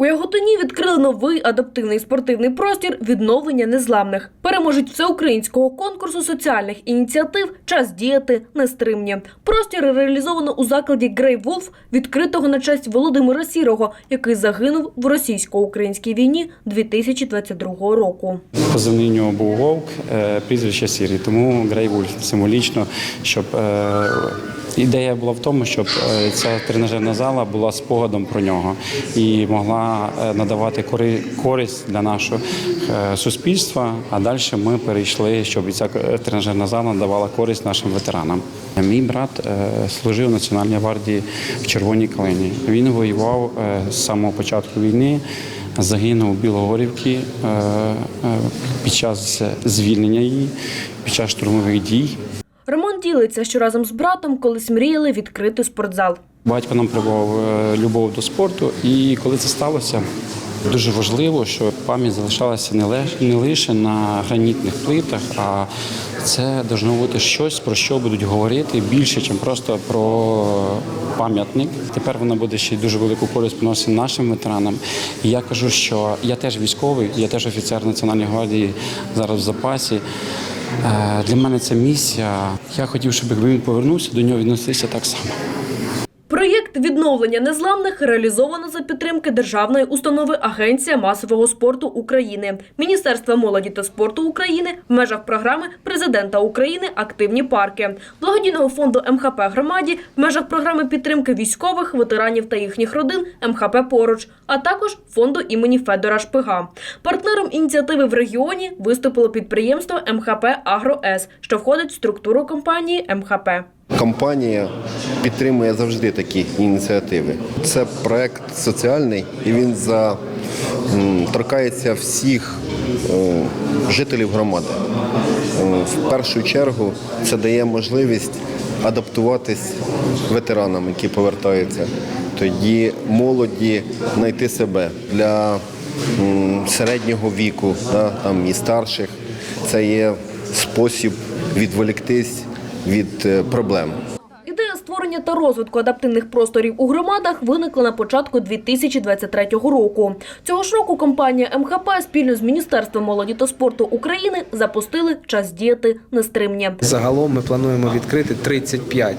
У Яготині відкрили новий адаптивний спортивний простір відновлення незламних. Переможуть всеукраїнського конкурсу соціальних ініціатив Час діяти нестримні. Простір реалізовано у закладі Грей Волф, відкритого на честь Володимира Сірого, який загинув в російсько-українській війні 2022 року. Позивний нього був Вовк, е, прізвище Сірі, тому Грей Вульф символічно, щоб е, ідея була в тому, щоб е, ця тренажерна зала була спогадом про нього і могла е, надавати користь для нашого е, суспільства. А далі ми перейшли, щоб ця тренажерна зала надавала користь нашим ветеранам. Мій брат служив у Національній гвардії в Червоній калині. Він воював з самого початку війни. Загинув у Білогорівці під час звільнення її, під час штурмових дій. Ділиться, що разом з братом колись мріяли відкрити спортзал. Батько нам привив е, любов до спорту, і коли це сталося, дуже важливо, що пам'ять залишалася не лише, на гранітних плитах, а це должно бути щось, про що будуть говорити більше, ніж просто про пам'ятник. Тепер вона буде ще дуже велику користь приносити нашим ветеранам. І я кажу, що я теж військовий, я теж офіцер Національної гвардії зараз в запасі. Е, Для мене це місія. Я хотів, щоб він повернувся, до нього відносився так само. Проєкт відновлення незламних реалізовано за підтримки державної установи Агенція масового спорту України, Міністерства молоді та спорту України в межах програми Президента України Активні парки, благодійного фонду МХП громаді в межах програми підтримки військових, ветеранів та їхніх родин МХП поруч, а також фонду імені Федора Шпига. Партнером ініціативи в регіоні виступило підприємство МХП Агро-С, що входить в структуру компанії МХП. Компанія підтримує завжди такі ініціативи. Це проект соціальний і він за, торкається всіх е, жителів громади. Е, В першу чергу це дає можливість адаптуватись ветеранам, які повертаються. Тоді молоді знайти себе для середнього віку, да, там і старших. Це є спосіб відволіктись від е, проблем. Створення та розвитку адаптивних просторів у громадах виникла на початку 2023 року. Цього ж року компанія МХП спільно з Міністерством молоді та спорту України запустили час діяти нестримні. Загалом ми плануємо відкрити 35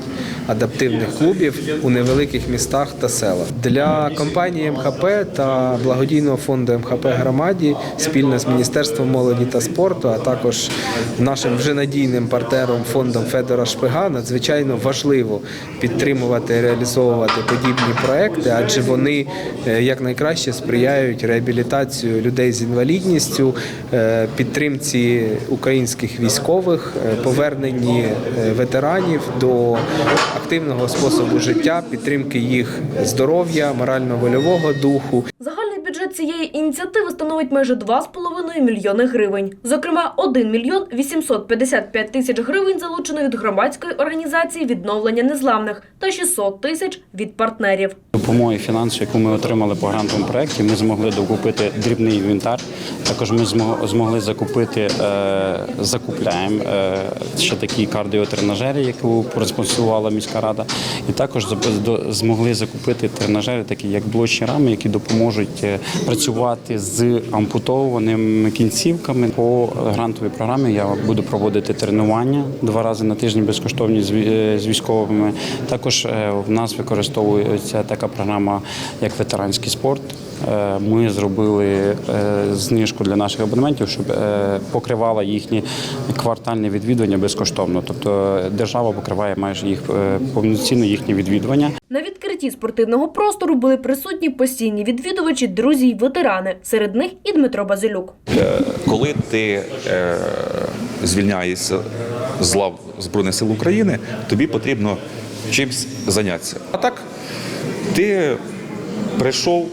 адаптивних клубів у невеликих містах та селах. Для компанії МХП та благодійного фонду МХП громаді спільно з Міністерством молоді та спорту, а також нашим вже надійним партнером фондом Федора Шпига надзвичайно важливо підтримувати реалізовувати подібні проекти, адже вони е, якнайкраще сприяють реабілітацію людей з інвалідністю, е, підтримці українських військових, е, поверненні ветеранів до активного способу життя, підтримки їх здоров'я, морально-вольового духу. Бюджет цієї ініціативи становить майже 2,5 мільйони гривень. Зокрема, 1 мільйон 855 тисяч гривень залучено від громадської організації відновлення незламних та 600 тисяч від партнерів. Допомоги фінансової, яку ми отримали по грантовому проєкті, ми змогли докупити дрібний інвентар. Також ми змо- змогли закупити, е, закупляємо е, ще такі кардіотренажери, яку проспонсорувала міська рада. І також змогли закупити тренажери, такі як блочні рами, які допоможуть е, працювати з ампутованими кінцівками. По грантовій програмі я буду проводити тренування два рази на тиждень безкоштовні з військовими. Також в нас використовується така програма, як ветеранський спорт. Е, Ми зробили е, знижку для наших абонементів, щоб е, покривала їхні квартальне відвідування безкоштовно. Тобто держава покриває майже їх повноцінно їхні відвідування. На відкритті спортивного простору були присутні постійні відвідувачі, друзі й ветерани. Серед них і Дмитро Базилюк. коли ти звільняєшся з лав Збройних сил України, тобі потрібно чимось зайнятися. А так, ти прийшов,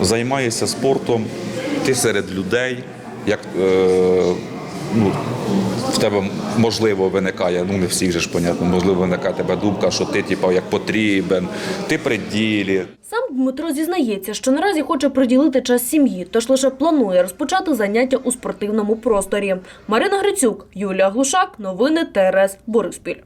займаєшся спортом, ти серед людей, як е, ну, в тебе можливо виникає, ну не всіх же ж понятно, можливо, виникає тебе думка, що ти типу, як потрібен, ти при ділі. Сам Дмитро зізнається, що наразі хоче приділити час сім'ї, тож лише планує розпочати заняття у спортивному просторі. Марина Грицюк, Юлія Глушак, новини ТРС Бориспіль.